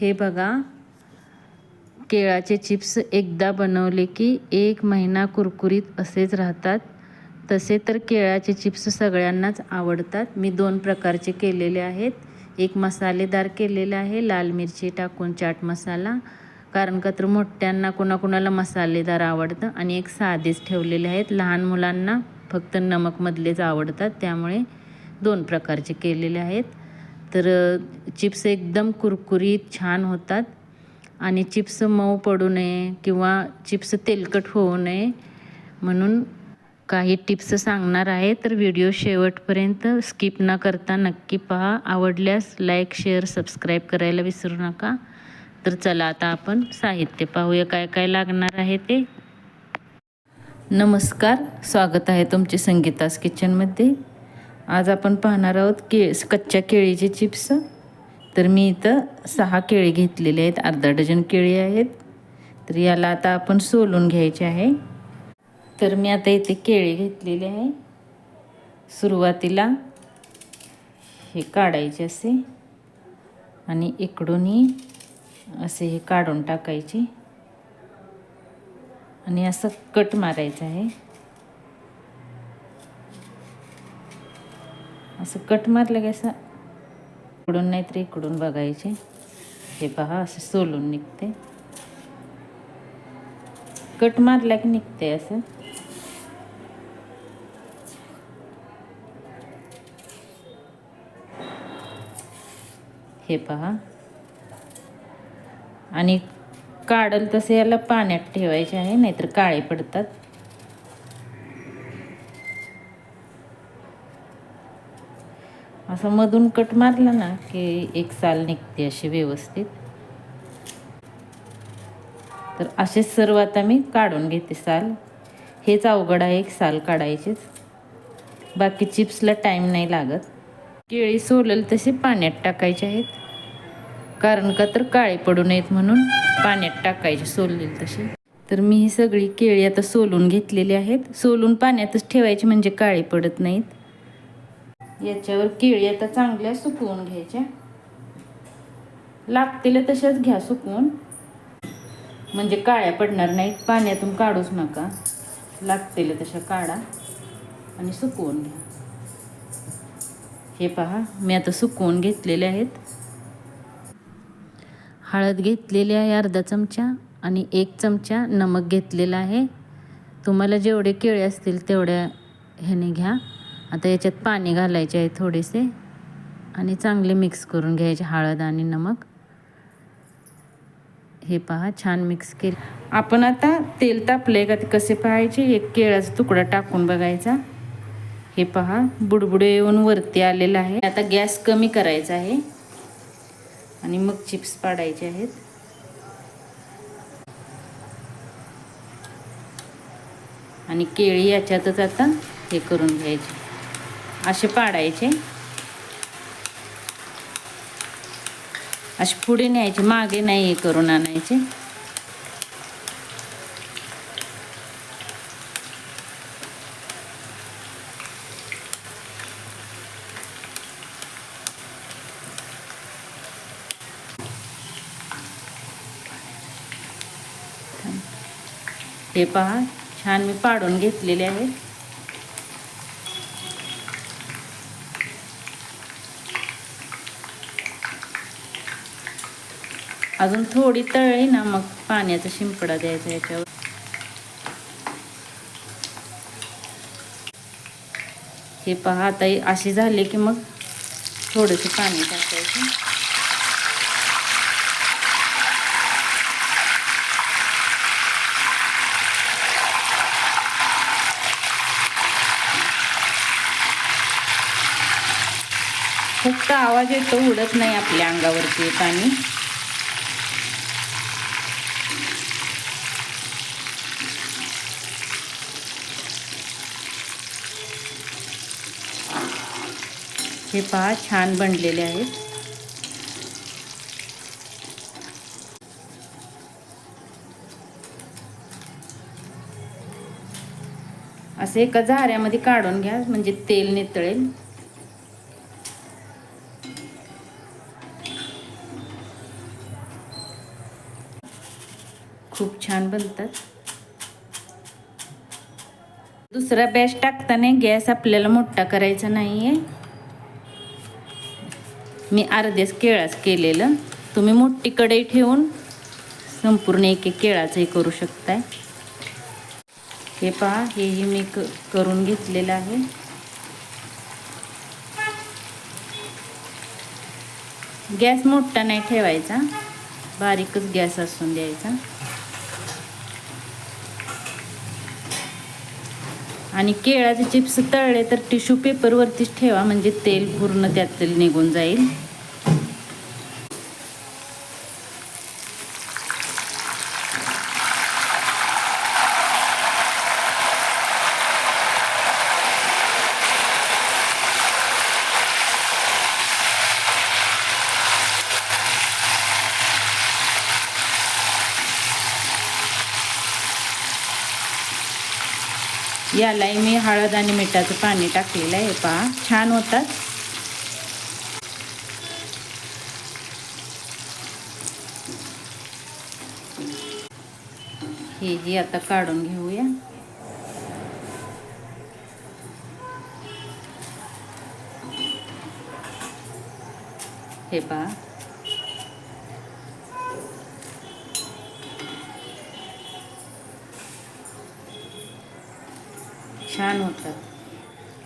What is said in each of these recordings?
हे बघा. केळाचे चिप्स एकदा बनवले की एक महिना कुरकुरीत असेच राहतात. तसे तर केळाचे चिप्स सगळ्यांनाच आवडतात. मी दोन प्रकारचे केलेले आहेत. एक मसालेदार केलेले आहे लाल मिरची टाकून चाट मसाला. कारण का तर मोठ्यांना कोणाकोणाला मसालेदार आवडतं. आणि एक साधेच ठेवलेले आहेत. लहान मुलांना फक्त नमकमधलेच आवडतात. त्यामुळे दोन प्रकारचे केलेले आहेत. तर चिप्स एकदम कुरकुरीत छान होतात. आणि चिप्स मऊ पडू नये किंवा चिप्स तेलकट होऊ नये म्हणून काही टिप्स सांगणार आहे. तर व्हिडिओ शेवटपर्यंत स्किप न करता नक्की पहा. आवडल्यास लाईक शेअर सबस्क्राईब करायला विसरू नका. तर चला आता आपण साहित्य पाहूया काय काय लागणार आहे ते. नमस्कार. स्वागत आहे तुमचे संगीतास किचनमध्ये. आज आपण पाहणार आहोत के कच्च्या केळीचे चिप्स. तर मी इथं सहा केळी घेतलेले आहेत अर्धा डझन केळी आहेत. तर याला आता आपण सोलून घ्यायचे आहे. तर मी आता इथे केळी घेतलेली आहे. सुरुवातीला हे काढायचे असे. आणि इकडूनही असे हे काढून टाकायचे. आणि असं कट मारायचं आहे. असं कट मारलं की असं इकडून नाहीतर इकडून बघायचे. हे पहा असं सोलून निघते. कट मारला की निघते असं. हे पहा. आणि काढल तसे याला पाण्यात ठेवायचे आहे नाहीतर काळे पडतात. असं मधून कट मारला ना की एक साल निघते अशी व्यवस्थित. तर असेच सर्व आता मी काढून घेते साल. हेच अवघड आहे एक साल काढायचेच. बाकी चिप्सला टाईम नाही लागत. केळी सोलल तसे पाण्यात टाकायचे आहेत. कारण का तर काळे पडू नयेत म्हणून पाण्यात टाकायचे सोललेले तसे तर मी ही सगळी केळी आता सोलून घेतलेली आहेत. सोलून पाण्यातच ठेवायची म्हणजे काळी पडत नाहीत. याच्यावर केळी आता चांगल्या सुकवून घ्यायच्या. लागतील तशाच घ्या सुकवून. म्हणजे काळ्या पडणार नाहीत पाण्यातून काढूच नका. लागतील तशा काढा आणि सुकवून घ्या. हे पहा मी आता सुकवून घेतलेले आहेत. हळद घेतलेली आहे अर्धा चमचा आणि एक चमचा नमक घेतलेला आहे. तुम्हाला जेवढे केळे असतील तेवढ्या ह्याने घ्या. आता याच्यात पाणी घालायचे आहे थोडेसे आणि चांगले मिक्स करून घ्यायचे हळद आणि नमक. हे पहा छान मिक्स केले. आपण आता तेल तापले का ते कसे पाहायचे? एक केळाचा तुकडा टाकून बघायचा. हे पहा बुडबुडे येऊन वरती आलेलं आहे. आता गॅस कमी करायचा आहे. आणि मग चिप्स पाडायचे आहेत. आणि केळी याच्यातच आता हे करून घ्यायचे. असे पाडायचे. असे पुढे न्यायचे मागे नाही हे करून आणायचे. हे पहा छान मी पाडून घेतलेले आहेत. अजून थोडी तळली ना मग पाण्याचा शिंपडा द्यायचा याच्यावर. हे पहा आता अशी झाली की मग थोडंसं पाणी टाकायचं. फक्त आवाज येतो उडत नाही आपल्या अंगावरती पाणी. हे पहा छान बनलेले आहेत. असे एका झाऱ्यामध्ये काढून घ्या म्हणजे तेल नितळेल. खूप छान बनतात. दुसरा बॅच टाकताना गॅस आपल्याला मोठा करायचा नाही आहे मी अर्ध्याच केळाच केलेलं. तुम्ही मोठी कढई ठेवून संपूर्ण एक एक केळाचंही करू शकताय. हे पहा हेही मी क करून घेतलेलं आहे. गॅस मोठा नाही ठेवायचा. बारीकच गॅस असून द्यायचा. आणि केळाचे चिप्स तळले तर टिश्यू पेपरवरतीच ठेवा म्हणजे तेल पूर्ण त्यात निघून जाईल. यालाही मी हळद आणि मिठाचं पाणी टाकलेलं आहे पहा. छान होतात. हे ही आता काढून घेऊया. हे पहा. छान होतात.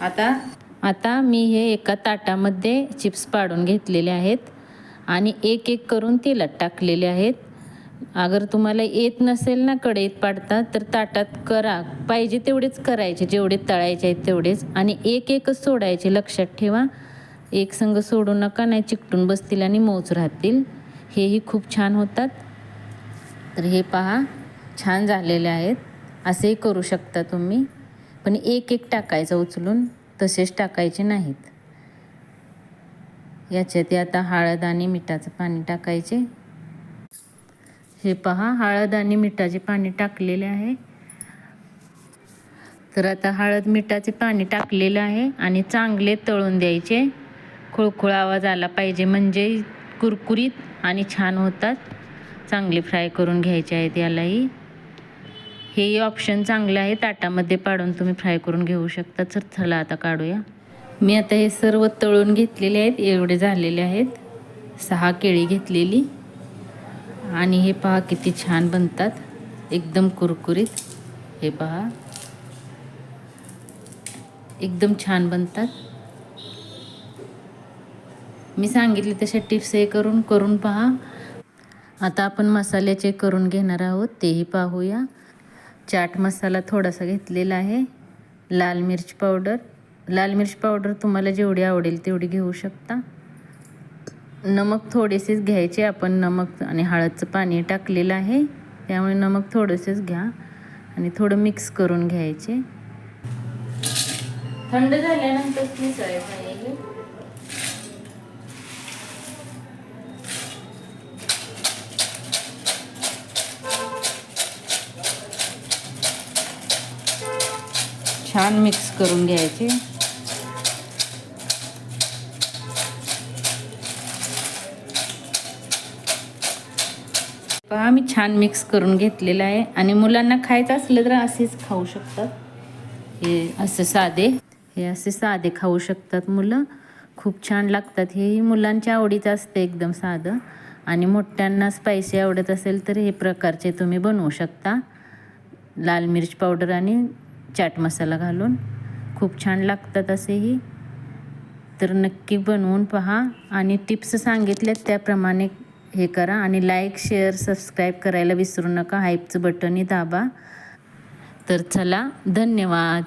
आता? आता मी हे एका ताटामध्ये चिप्स पाडून घेतलेले आहेत आणि एक एक करून तेलात टाकलेले आहेत. अगर तुम्हाला येत नसेल ना कढईत पाडता तर ताटात करा. पाहिजे तेवढेच करायचे जेवढे तळायचे आहेत तेवढेच. आणि एक एकच सोडायचे लक्षात ठेवा. एक संघ सोडू नका नाही चिकटून बसतील आणि मऊच राहतील. हेही खूप छान होतात. तर हे पहा छान झालेले आहेत. असेही करू शकता तुम्ही. पण एक एक टाकायचं उचलून तसेच टाकायचे नाहीत. याच्यात आता हळद आणि मिठाचं पाणी टाकायचे. हे पहा हळद आणि मिठाचे पाणी टाकलेले आहे. तर आता हळद मिठाचे पाणी टाकलेलं आहे आणि चांगले तळून द्यायचे. खुळखुळ आवाज आला पाहिजे म्हणजे कुरकुरीत आणि छान होतात. चांगले फ्राय करून घ्यायचे आहेत यालाही. हेही ऑप्शन चांगलं आहे. ताटामध्ये पाडून तुम्ही फ्राय करून घेऊ शकता. तर चला आता काढूया. मी आता हे सर्व तळून घेतलेले आहेत. एवढे झालेले आहेत. सहा केळी घेतलेली. आणि हे पहा किती छान बनतात. एकदम कुरकुरीत. हे पहा. एकदम छान बनतात. मी सांगितले तसे टिप्स हे करून करून पहा. आता आपण मसाल्याचे करून घेणार आहोत. तेही पाहूया. चाट मसाला थोडासा घेतलेला आहे. लाल मिरच पावडर. लाल मिरच पावडर तुम्हाला जेवढी आवडेल तेवढी घेऊ शकता. नमक थोडेसेच घ्यायचे. आपण नमक आणि हळदचं पाणी टाकलेलं आहे. त्यामुळे नमक थोडेसेच घ्या आणि थोडं मिक्स करून घ्यायचे. थंड झाल्यानंतर मिसळायचं छान मिक्स करून घ्यायचे. पहा मी छान मिक्स करून घेतलेलं आहे. आणि मुलांना खायचं असलं तर असेच खाऊ शकतात. हे असे साधे हे असे साधे खाऊ शकतात मुलं. खूप छान लागतात. हेही मुलांच्या आवडीचं असते एकदम साधं. आणि मोठ्यांना स्पायसी आवडत असेल तर हे प्रकारचे तुम्ही बनवू शकता. लाल मिरची पावडर आणि चाट मसाला घालून. खूप छान लागतात असेही. तर नक्की बनवून पहा आणि टिप्स सांगितल्यात त्याप्रमाणे हे करा आणि लाईक शेअर सबस्क्राईब करायला विसरू नका. हाईपचं बटनही दाबा. तर चला धन्यवाद.